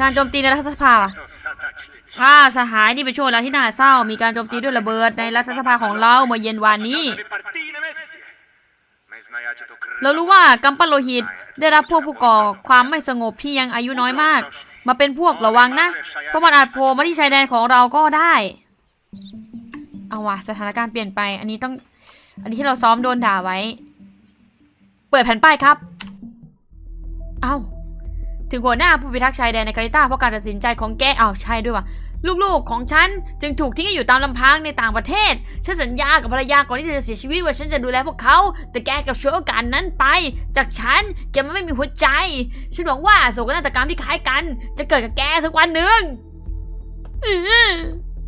การโจมตีในรัฐสภาอ่าสหายนี่เป็นช่วงเวลาที่น่าเศร้า มีการโจมตีด้วยระเบิดในรัฐสภาของเราเมื่อเย็นวานนี้ เรารู้ว่ากัมปัลโลหิตได้รับพวกผู้ก่อความไม่สงบที่ยังอายุน้อยมาก มาเป็นพวกระวังนะ เพราะมันอาจโผล่มาที่ชายแดนของเราก็ได้ เอาว่ะสถานการณ์เปลี่ยนไป อันนี้ต้อง อันนี้ที่เราซ้อมโดนด่าไว้ เปิดแผ่นป้ายครับ เอ้า ถึงหัวหน้าผู้พิทักษ์ชายแดนในกาลิต้าเพราะการตัดสินใจของแกอ้าวใช่ด้วยว่ะลูกๆของฉันจึงถูกทิ้งให้อยู่ตามลำพังในต่างประเทศ ฉันสัญญากับภรรยาก่อนที่เธอจะเสียชีวิตว่าฉันจะดูแลพวกเขา แต่แกกับช่วยโอกาสนั้นไป จากฉันแกมันไม่มีหัวใจ ฉันหวังว่าโศกนาฏกรรมที่คล้ายกัน จะเกิดกับแกสักวันหนึ่งอื้อ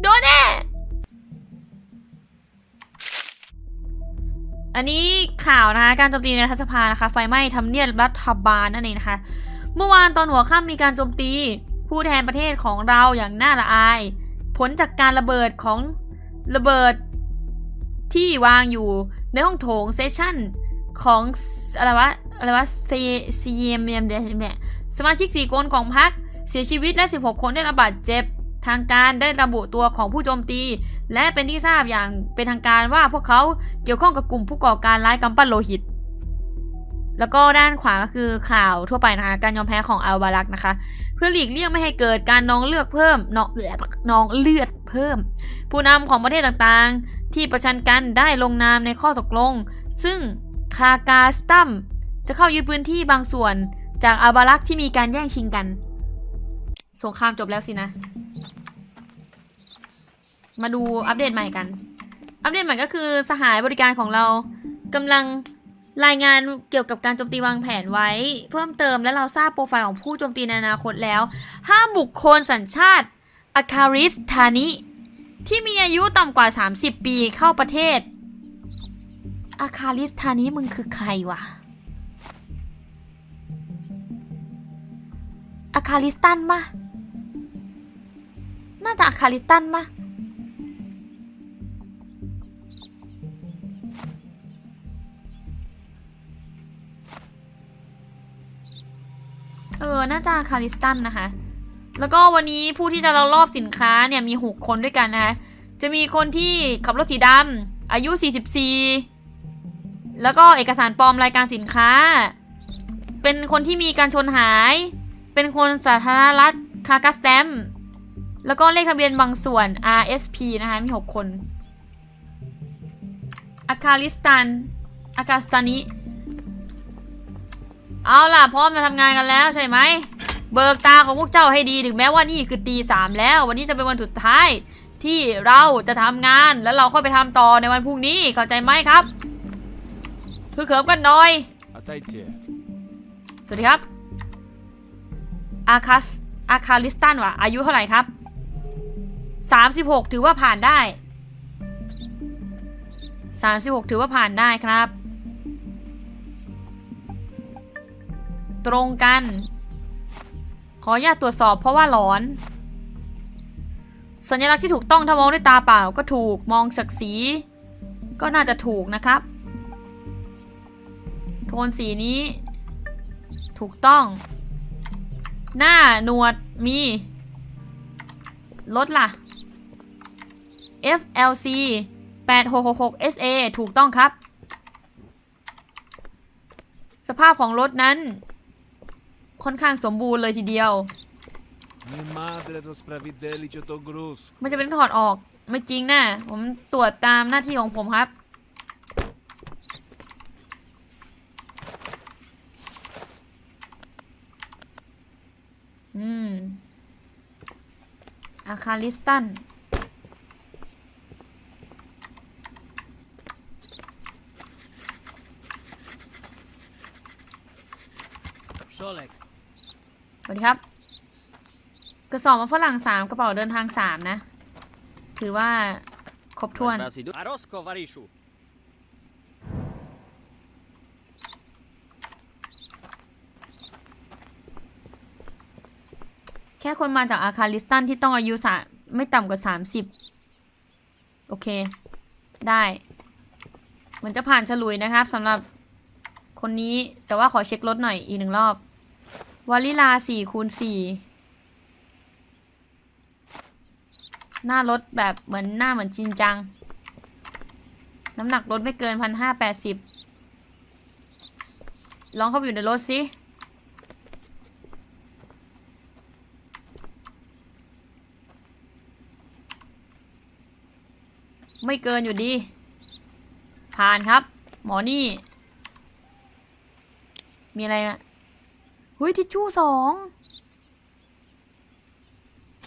โดนแน่อันนี้ข่าวนะคะการโจมตีในรัฐสภานะคะ ไฟไหม้ทำเนียบรัฐบาลนั่นเองนะคะ เมื่อวานตอนหัวค่ำมีการโจมตี ผู้แทนประเทศของเราอย่างน่าละอาย ผลจากการระเบิดของระเบิดที่วางอยู่ในห้องโถงเซสชั่นของอะไรวะอะไรวะซีซีเอ็มเอ็มเนี่ยสมาชิกสี่คนของพรรคเสียชีวิตและ 16 คนได้รับบาดเจ็บ ทางการได้ระบุตัวของผู้โจมตี และเป็นที่ทราบอย่างเป็นทางการว่าพวกเขาเกี่ยวข้องกับกลุ่มผู้ก่อการร้ายกำปั้นโลหิต แล้วก็ด้านขวาก็คือข่าวทั่วไปนะคะ การยอมแพ้ของอัลบารักนะคะ เพื่อหลีกเลี่ยงไม่ให้เกิดการนองเลือกเพิ่มนองเลือดนองเลือดเพิ่ม ผู้นำของประเทศต่างๆ ที่ประชันกันได้ลงนามในข้อตกลง ซึ่งคากาสตัมจะเข้ายึดพื้นที่บางส่วนจากอัลบารักที่มีการแย่งชิงกัน สงครามจบแล้วสินะ มาดูอัปเดตใหม่กัน อัปเดตใหม่ก็คือสหายบริการของเรากำลัง รายงานเกี่ยวกับการโจมตีวางแผนไว้ เพิ่มเติมและเราทราบโปรไฟล์ของผู้โจมตีในอนาคตแล้วห้ามบุคคลสัญชาติอาคาริสธานิ ที่มีอายุต่ำกว่า 30 ปีเข้าประเทศอาคาริสธานิมึงคือใครวะอาคาริสตันปะน่าจะอาคาริสตันปะ ออน่าจะอาคาริสตันนะคะ แล้วก็วันนี้ผู้ที่จะเรารอบสินค้าเนี่ยมี 6 คนด้วยกันนะคะ จะมีคนที่ขับรถสีดำอายุ 44 แล้วก็เอกสารปลอมรายการสินค้า เป็นคนที่มีการชนหาย เป็นคนสาธารณรัฐคากัสแตมแล้วก็เลขทะเบียนบางส่วน RSP นะคะมี 6 คนอาคาลิสตันอาคาสตานิ เอาล่ะพร้อมจะทำงานกันแล้วใช่ไหม เบิกตาของพวกเจ้าให้ดีถึงแม้ว่านี่คือตีสามแล้ว วันนี้จะเป็นวันสุดท้ายที่เราจะทำงานแล้วเราค่อยไปทำต่อในวันพรุ่งนี้เข้าใจไหมครับคือเขิมกันหน่อย สวัสดีครับ อาคัส อาคาลิสตันวะอายุเท่าไหร่ครับสามสิบหกถือว่าผ่านได้สามสิบหกถือว่าผ่านได้ครับ ตรงกัน ขออนุญาตตรวจสอบเพราะว่าหลอน สัญลักษณ์ที่ถูกต้องถ้ามองด้วยตาเปล่าก็ถูกมองจากสี ก็น่าจะถูกนะครับ โทนสีนี้ ถูกต้อง หน้าหนวดมีรถล่ะ FLC 8666 SA ถูกต้องครับ สภาพของรถนั้น ค่อนข้างสมบูรณ์เลยทีเดียว Mi madre lo spravidelli to grus. ไม่จะเป็นถอดออกไม่จริงนะผมตรวจตามหน้าที่ของผมครับ อืม อาคาลิสตัน Szolek, สวัสดีครับ กระสอบมาฝรั่งสามกระเป๋าเดินทางสามนะ ถือว่าครบถ้วน a Rosko Variszu. แค่คนมาจากอาคาลิสตันที่ต้องอายุสาไม่ต่ำกว่าสามสิบโอเค ได้ เหมือนจะผ่านฉลุยนะครับสำหรับคนนี้แต่ว่าขอเช็ครถหน่อยอีกหนึ่งรอบ วาลิลาสี่คูณสี่หน้ารถแบบเหมือนหน้าเหมือนชินจัง น้ำหนักรถไม่เกินพันห้าแปดสิบลองเข้าไปอยู่ในรถสิไม่เกินอยู่ดี ผ่านครับ หมอนี่ มีอะไรอะ ฮ้ยทิชชู่สอง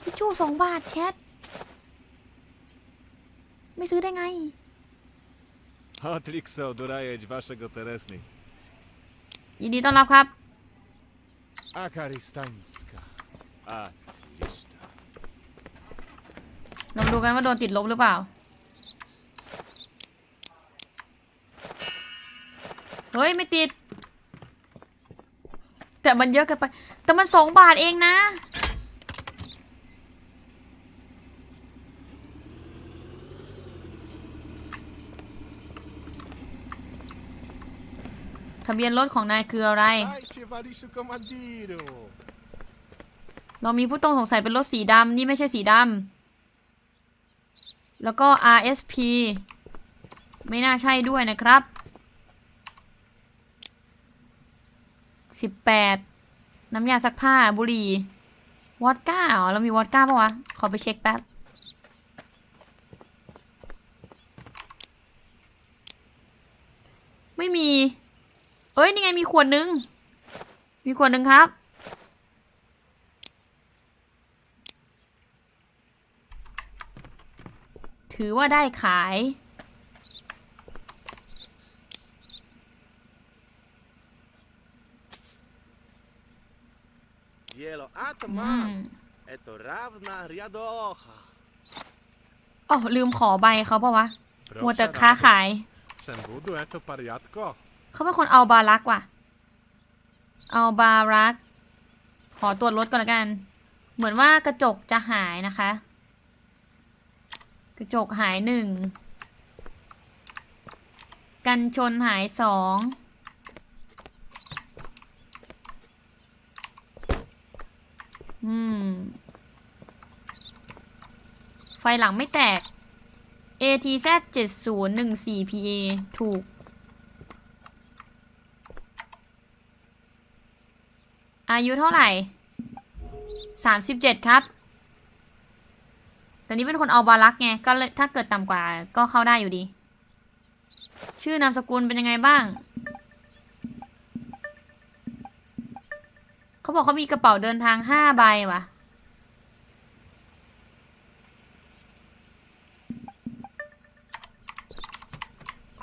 ทิชชู่สองบาทแชท ไม่ซื้อได้ไง Otriksa odorajeć waszego teresny. ยินดีต้อนรับครับ Akaristańska. A tyśta. เรามาดูกันว่าโดนติดลบหรือเปล่า เฮ้ย ไม่ติด แต่มันเยอะเกินไป แต่มันสองบาทเองนะ ทะเบียนรถของนายคืออะไร เรามีผู้ต้องสงสัยเป็นรถสีดำนี่ไม่ใช่สีดำ แล้วก็ RSP ไม่น่าใช่ด้วยนะครับ 18น้ำยาซักผ้าบุหรี่วอดก้าอ๋อเรามีวอดก้าปะวะ ขอไปเช็คแป๊บไม่มี เอ้ย นี่ไงมีขวดนึง มีขวดนึงครับ ถือว่าได้ขาย อื atman! ม Eto rawna riadocha! อ๋อลืมขอใบเขาปะวะมัวแต่ค้าขาย Sen budu eto pariatko! เขาเป็นคนเอาบารักว่ะ เอาบารัก ขอตรวจรถก่อนละกัน เหมือนว่ากระจกจะหายนะคะ กระจกหายหนึ่ง กันชนหายสอง อืม ไฟหลังไม่แตก ATZ 7014 PA ถูก อายุเท่าไหร่สามสิบเจ็ดครับ แต่นี้เป็นคนเอาบารักไง ก็เลยถ้าเกิดต่ำกว่าก็เข้าได้อยู่ดี ชื่อนามสกุลเป็นยังไงบ้าง เขาบอกเขามีกระเป๋าเดินทางห้าใบว่ะ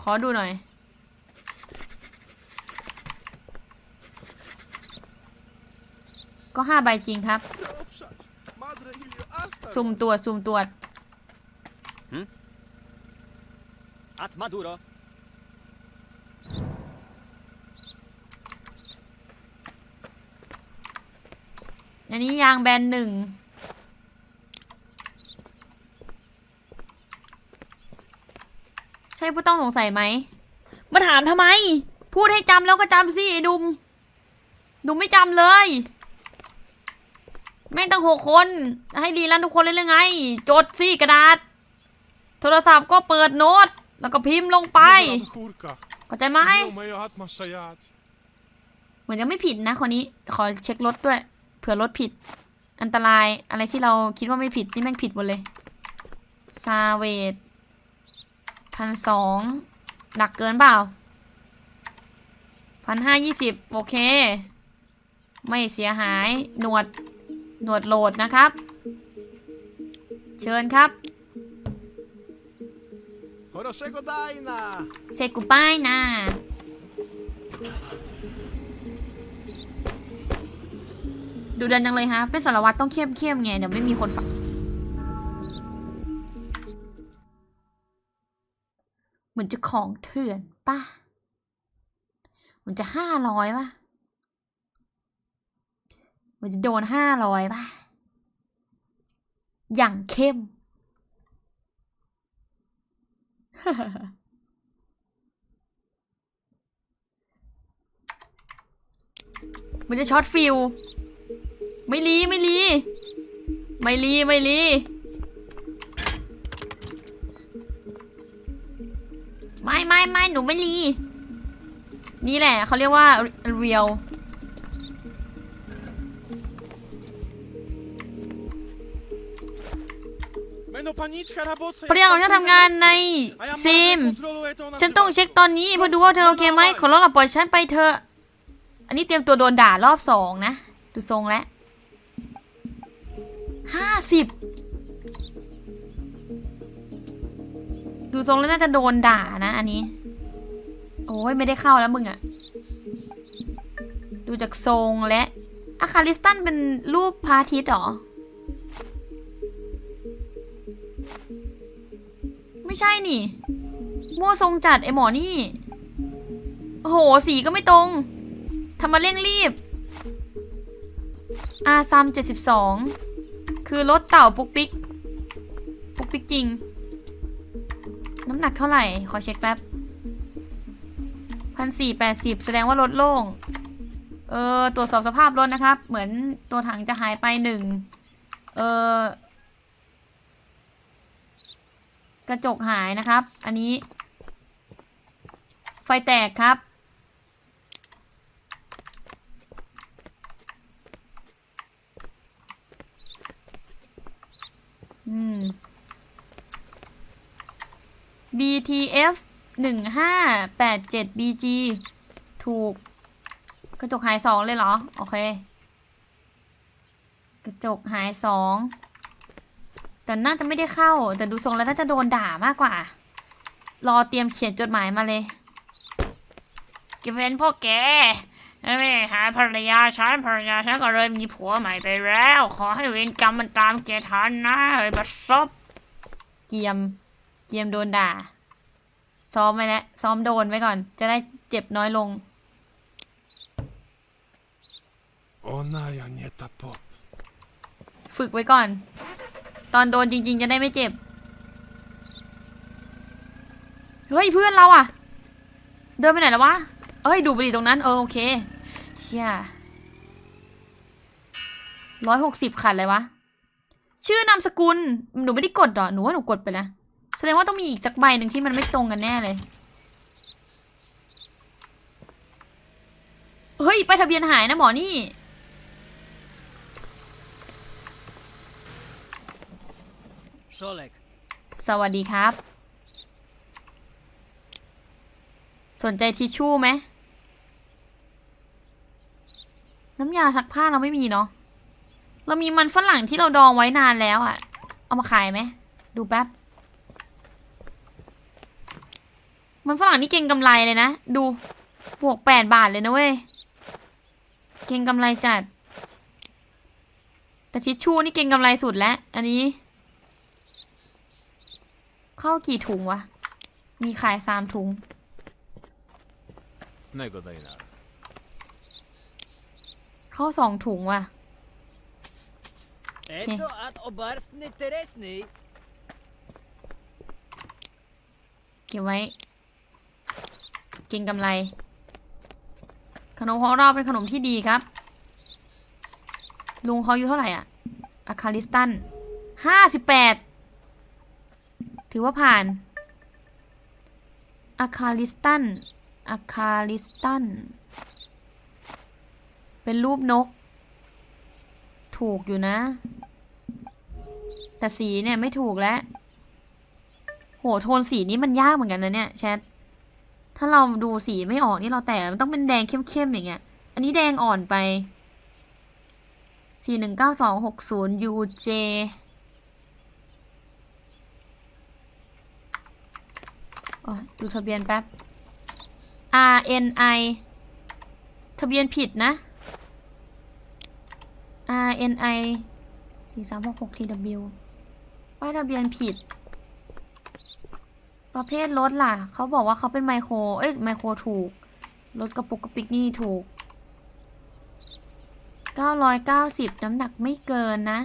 ขอดูหน่อย ก็ห้าใบจริงครับ สุ่มตรวจสุ่มตรวจ At Maduro. อันนี้ยางแบนหนึ่ง ใช่ผู้ต้องสงสัยไหม มาถามทำไม พูดให้จำแล้วก็จำสิไอ้ดุม ดุมไม่จำเลย แม่งตั้งหกคน ให้ดีลันทุกคนเลยหรือไง จดสิกระดาษ โทรศัพท์ก็เปิดโน้ต แล้วก็พิมพ์ลงไปเข้าใจไหมเหมือนจะไม่ผิดนะคนนี้ ขอเช็ครถด้วย เผื่อรถผิด อันตรายอะไรที่เราคิดว่าไม่ผิดนี่แม่งผิดหมดเลยซาเวดพันสองหนักเกินเปล่าพันห้ายี่สิบโอเค ไม่เสียหายหนวดหนวดโหลดนะครับ เชิญครับเช็คกูป้ายนะ ดูดันจังเลยฮะ เป็นสารวัตรต้องเข้มเข้มไงเดี๋ยวไม่มีคนฟังเหมือนจะของเถื่อนป่ะเหมือนจะห้าร้อยป่ะเหมือนจะโดนห้าร้อยป่ะ อย่างเข้มมันจะช็อตฟิล ไม่รีไม่รีไม่รีไม่รีไม่ไม่ไม่หนูไม่รีนี่แหละเขาเรียกว่าเรียวเรียกของฉันทำงานในซีมฉันต้องเช็คตอนนี้เพื่อดูว่าเธอโอเคไหมขอร้องหลับปล่อยฉันไปเถอะ อันนี้เตรียมตัวโดนด่ารอบสองนะ ดูทรงแล้ว ห้าสิบดูทรงแล้วน่าจะโดนด่านะ อันนี้ โอ้ยไม่ได้เข้าแล้วมึงอะดูจากทรงและอะคาลิสตันเป็นรูปพระอาทิตย์หรอ ไม่ใช่นี่ มั่วทรงจัดไอหมอนี่ โอ้โห สีก็ไม่ตรงทำมาเร่งรีบอาซัมเจ็ดสิบสอง คือรถเต่าปุกปิกปุกปิกจริง น้ำหนักเท่าไหร่ ขอเช็คแป๊บพันสี่แปดสิบแสดงว่ารถโล่ง เออตรวจสอบสภาพรถนะครับ เหมือนตัวถังจะหายไปหนึ่ง เออกระจกหายนะครับ อันนี้ ไฟแตกครับ อืม BTF หนึ่งห้าแปดเจ็ด BG ถูก กระจกหายสองเลยเหรอ โอเค กระจกหายสองแต่น่าจะไม่ได้เข้า แต่ดูทรงแล้วน่าจะโดนด่ามากกว่า รอเตรียมเขียนจดหมายมาเลยแกเป็นพวกแกไม่หาภรรยาฉันภรรยาฉันก็เลยมีผัวใหม่ไปแล้ว ขอให้เวรกรรมมันตามแกทันนะไอ้บัดซบเกียม เกียมโดนด่า ซ้อมไว้แล้วซ้อมโดนไว้ก่อน จะได้เจ็บน้อยลง Ona ja nie ta pot. ฝึกไว้ก่อน ตอนโดนจริง ๆ จะได้ไม่เจ็บ เฮ้ยเพื่อนเราอะเดินไปไหนแล้ววะ เอ้ยดูดบุหรี่ตรงนั้น เออโอเคเชี่ยร้อยหกสิบขัดเลยวะ ชื่อนามสกุล หนูไม่ได้กดเหรอ หนูว่าหนูกดไปนะ แสดงว่าต้องมีอีกสักใบหนึ่งที่มันไม่ตรงกันแน่เลย เฮ้ย ไปทะเบียนหายนะหมอนี่ Szolek. สวัสดีครับ สนใจทิชชู่ไหม น้ำยาซักผ้าเราไม่มีเนาะ เรามีมันฝรั่งที่เราดองไว้นานแล้วอะเอามาขายไหม ดูแป๊บ มันฝรั่งนี่เก่งกำไรเลยนะ ดูบวกแปดบาทเลยนะเว้ย เก่งกำไรจัด แต่ทิชชู่นี่เก่งกำไรสุดแล้ว อันนี้ เข้ากี่ถุงวะ มีขายสามถุง Snego Dejnar. เข้าสองถุงว่ะ Eto ad obarsny teresny. เก็บไว้เก่งกำไร ขนมของเราเป็นขนมที่ดีครับ ลุงเขาอายุเท่าไหร่อะอคาลิสตันห้าสิบแปดถือว่าผ่านอคาลิสตันอคาลิสตัน เป็นรูปนก ถูกอยู่นะ แต่สีเนี่ยไม่ถูกแล้ว โห โทนสีนี้มันยากเหมือนกันนะเนี่ยแชท ถ้าเราดูสีไม่ออกนี่เราแต่มันต้องเป็นแดงเข้มๆอย่างเงี้ย อันนี้แดงอ่อนไปสี่หนึ่งเก้าสองหกศูนย์ UJ อ๋อดูทะเบียนแป๊บ RNI ทะเบียนผิดนะ RNI สี่สามหกหก TW ป้ายทะเบียนผิด ประเภทรถล่ะ เขาบอกว่าเขาเป็นไมโคร เอ้ย ไมโครถูก รถกระปุกกระปิกนี่ถูก 990 น้ำหนักไม่เกินนะ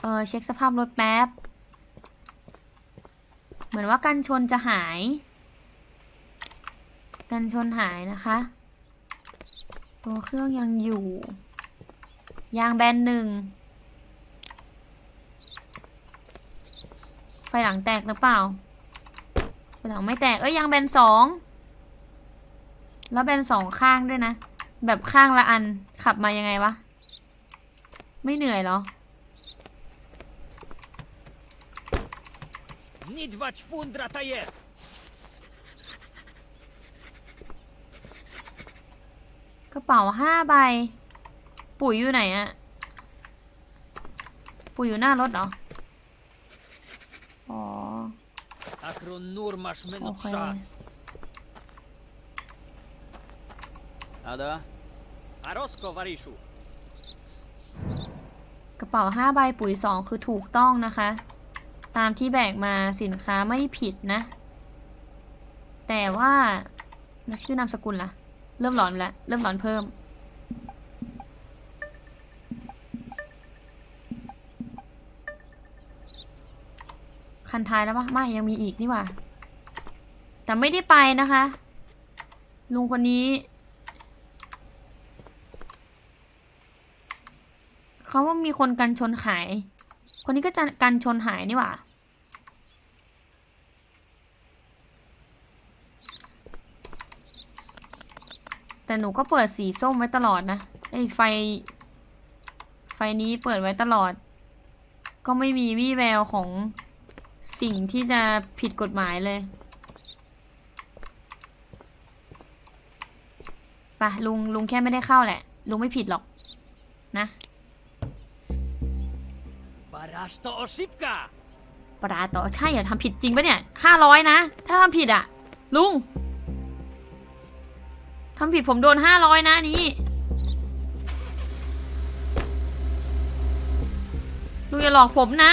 เออเช็คสภาพรถแป๊บ เหมือนว่ากันชนจะหาย กันชนหายนะคะ ตัวเครื่องยังอยู่ ยางแบนหนึ่งไฟหลังแตกหรือเปล่า หลังไม่แตก เอ้ยยังแบนสอง แล้วแบนสองข้างด้วยนะ แบบข้างละอันขับมายังไงวะ ไม่เหนื่อยเหรอ Nidvać fundra tajet! กระเป๋าห้าใบ ปุ๋ยอยู่ไหนอะปุ๋ยอยู่หน้ารถเหรอ อ๋อ Akron nur masz minut Okej. czas. Ada? A Rosko, Wariszu. กระเป๋าห้าใบปุ๋ยสองคือถูกต้องนะคะ ตามที่แบกมาสินค้าไม่ผิดนะ แต่ว่าแล้วชื่อนามสกุลล่ะ เริ่มหลอนแล้ว เริ่มหลอนเพิ่ม คันท้ายแล้วปะไม่ยังมีอีกนี่ว่า แต่ไม่ได้ไปนะคะ ลุงคนนี้ เขาว่ามีคนกันชนขาย คนนี้ก็จะกันชนหายนี่ว่าแต่หนูก็เปิดสีส้มไว้ตลอดนะไอ้ไฟ ไฟนี้เปิดไว้ตลอด ก็ไม่มีวี่แววของ สิ่งที่จะผิดกฎหมายเลยไปะลุงลุงแค่ไม่ได้เข้าแหละ ลุงไม่ผิดหรอก นะ Baraż to oszybka! ปราต่อใช่เหรอทำผิดจริงปะเนี่ยห้าร้อยนะ ถ้าทำผิดอะลุงทำผิดผมโดนห้าร้อยนะอันนี้ลุงอย่าหลอกผมนะ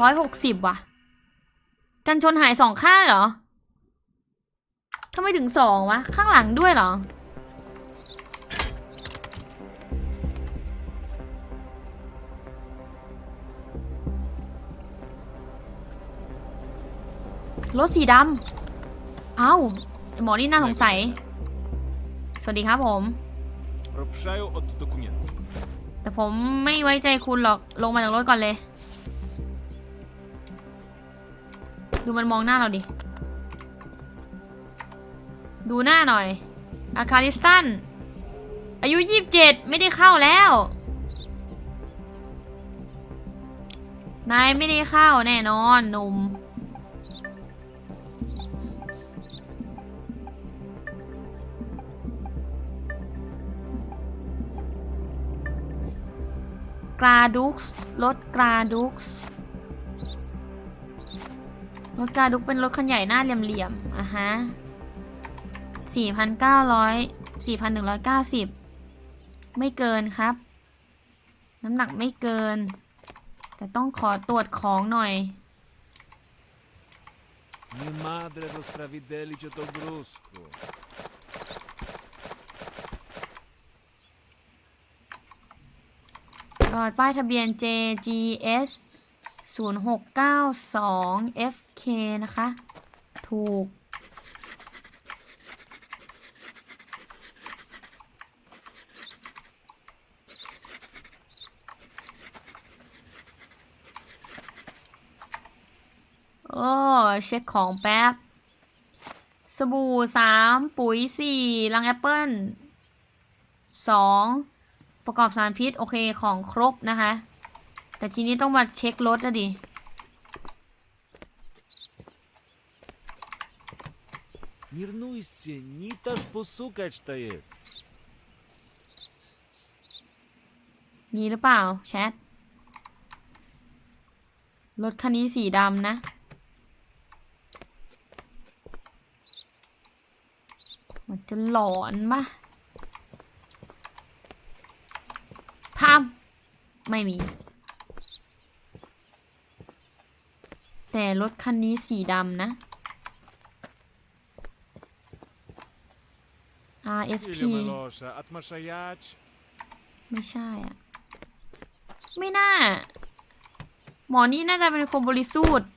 ร้อยหกสิบว่ะ กันชนหายสองข้างเหรอทำไมถึงสองวะ ข้างหลังด้วยเหรอ รถสีดำ เอ้าหมอนี่น่าสงสัย สวัสดีครับผม แต่ผมไม่ไว้ใจคุณหรอก ลงมาจากรถก่อนเลย ดูมันมองหน้าเราดิ ดูหน้าหน่อย อาคาริสตัน อายุยี่สิบเจ็ดไม่ได้เข้าแล้ว นายไม่ได้เข้าแน่นอนหนุ่มกราดุกส์รถกราดุกส์ รถกราดุกเป็นรถคันใหญ่หน้าเหลี่ยมๆอะฮะสี่พันเก้าร้อยสี่พันหนึ่งร้อยเก้าสิบไม่เกินครับ น้ำหนักไม่เกิน แต่ต้องขอตรวจของหน่อย Mi madre do sprawiedeli cię to brusku. รอยป้ายทะเบียน JGS 0692 FK นะคะ ถูก โอ้ เช็คของแป๊บ สบู่สามปุ๋ยสี่ลังแอปเปิ้ลสองประกอบสารพิษ โอเคของครบนะคะ แต่ทีนี้ต้องมาเช็ครถอะดิ Mirnujcie, ni też posukać to jest. มีหรือเปล่า แชท รถคันนี้สีดำนะ มันจะหลอนมะพามไม่มี แต่รถคันนี้สีดำนะ RSP ไม่ใช่อะ ไม่น่า หมอนี่น่าจะเป็นคนบริสุทธิ์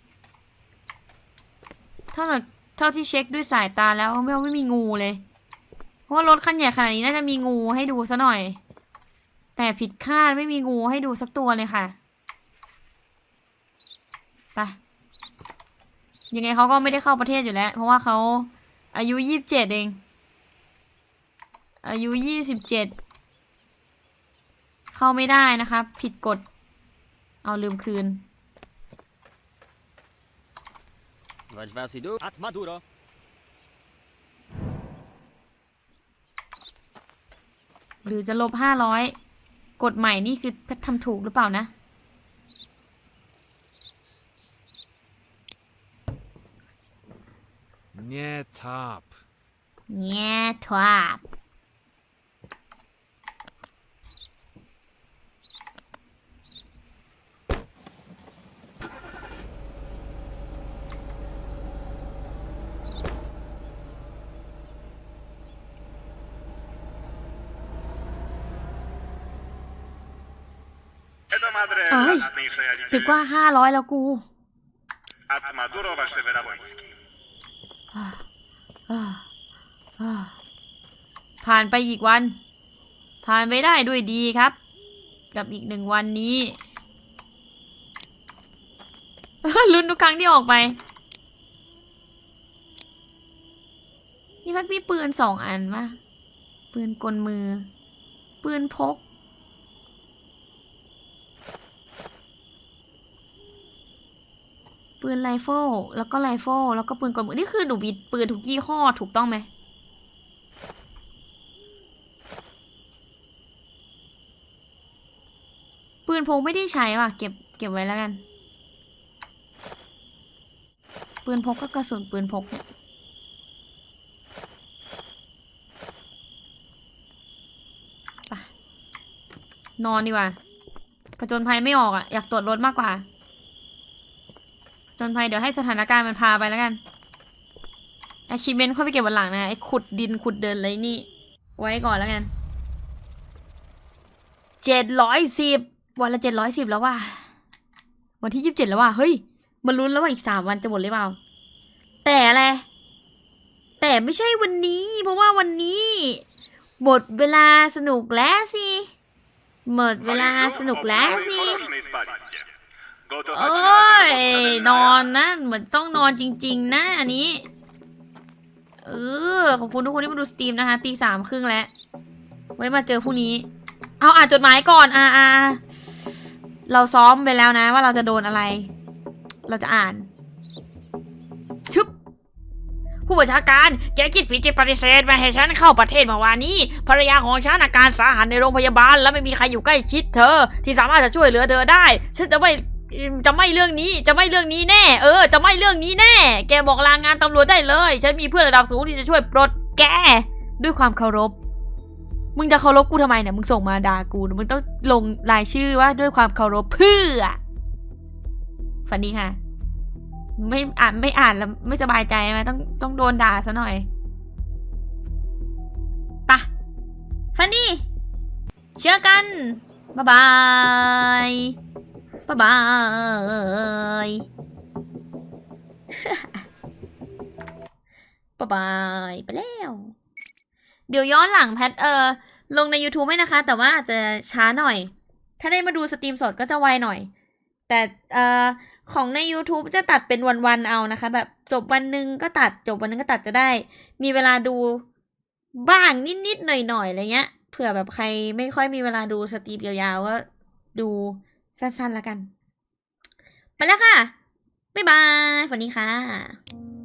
เท่าที่เท่าที่เช็คด้วยสายตาแล้วไม่ไม่มีงูเลย เพราะว่ารถคันใหญ่ขนาดนี้น่าจะมีงูให้ดูซะหน่อยแต่แต่ผิดคาดไม่มีงูให้ดูสักตัวเลยค่ะไปยังไงเขาก็ไม่ได้เข้าประเทศอยู่แล้ว เพราะว่าเขาอายุยี่สิบเจ็ดเอง อายุยี่สิบเจ็ดเข้าไม่ได้นะคะผิดกฎ เอาลืมคืน Wać was idu? At Maduro. หรือจะลบห้าร้อยกฎใหม่นี่คือเพชรทำถูกหรือเปล่านะ Nie tap. แง่ทว่าบ ตึกว่าห้าร้อยแล้วกูผ่านไปอีกวัน ผ่านไปได้ด้วยดีครับ กับอีกหนึ่งวันนี้ลุ้นทุกครั้งที่ออกไป นี่มันมีปืนสองอันปะปืนกลมือ ปืนพก ปืนไรเฟิลแล้วก็ไรเฟิลแล้วก็ปืนกลมือนี่คือหนูมีปืนทุกยี่ห้อถูกต้องไหมปืนพกไม่ได้ใช้ว่ะเก็บเก็บไว้แล้วกัน ปืนพกก็กระสุนปืนพกเนี่ยไปนอนดีกว่าผจญภัยไม่ออกอะ อยากตรวจรถมากกว่า จนภัยเดี๋ยวให้สถานการณ์มันพาไปแล้วกันไอคิเมนค่อยไปเก็บวันหลังนะไอขุดดินขุดเดินอะไรนี่ ไว้ก่อนแล้วกันเจ็ดร้อยสิบวันละเจ็ดร้อยสิบแล้วว่ะวันที่ยี่สิบเจ็ดแล้วว่ะเฮ้ยมันลุ้นแล้วว่าอีกสามวันจะหมดหรือเปล่า แต่อะไรแต่ไม่ใช่วันนี้ เพราะว่าวันนี้หมดเวลาสนุกแล้วสิ หมดเวลาสนุกแล้วสิ เอ้ยนอนนะ เหมือนต้องนอนจริง ๆ นะอันนี้ เออ ขอบคุณทุกคนที่มาดูสตรีมนะคะตีสามครึ่งแล้ว ไว้มาเจอผู้นี้ เอาอ่านจดหมายก่อนอาอ่าเราซ้อมไปแล้วนะ ว่าเราจะโดนอะไร เราจะอ่าน ชึบผู้บัญชาการแกคิดผิดจะปฏิเสธมาให้ฉันเข้าประเทศเมื่อวานนี้ภรรยาของฉันอาการสาหัสในโรงพยาบาล และไม่มีใครอยู่ใกล้ชิดเธอ ที่สามารถจะช่วยเหลือเธอได้ ฉันจะไม่ จะไม่เรื่องนี้จะไม่เรื่องนี้แน่ เออ จะไม่เรื่องนี้แน่ แกบอกลางงานตำรวจได้เลย ฉันมีเพื่อนระดับสูงที่จะช่วยปลดแก ด้วยความเคารพ มึงจะเคารพกูทำไมเนี่ย มึงส่งมาด่ากู มึงต้องลงรายชื่อว่าด้วยความเคารพเพื่อ ฝันดีค่ะ ไม่อ่านไม่อ่านแล้วไม่สบายใจไหมต้องต้องโดนด่าซะหน่อยปะฝันดี เชื่อกัน บ๊ายบาย บ๊ายบาย บ๊ายบายไปแล้ว เดี๋ยวย้อนหลังแพทเออลงใน YouTube ให้นะคะ แต่ว่าอาจจะช้าหน่อย ถ้าได้มาดูสตรีมสดก็จะไวหน่อย แต่เอ่อของใน YouTube จะตัดเป็นวันๆเอานะคะ แบบจบวันหนึ่งก็ตัดจบวันนึงก็ตัดจะได้ มีเวลาดูบ้างนิดๆหน่อยๆอะไรเงี้ยเผื่อแบบใครไม่ค่อยมีเวลาดูสตรีมยาวๆก็ดู สั้นๆแล้วกัน ไปแล้วค่ะ บ๊ายบายฝันดีค่ะ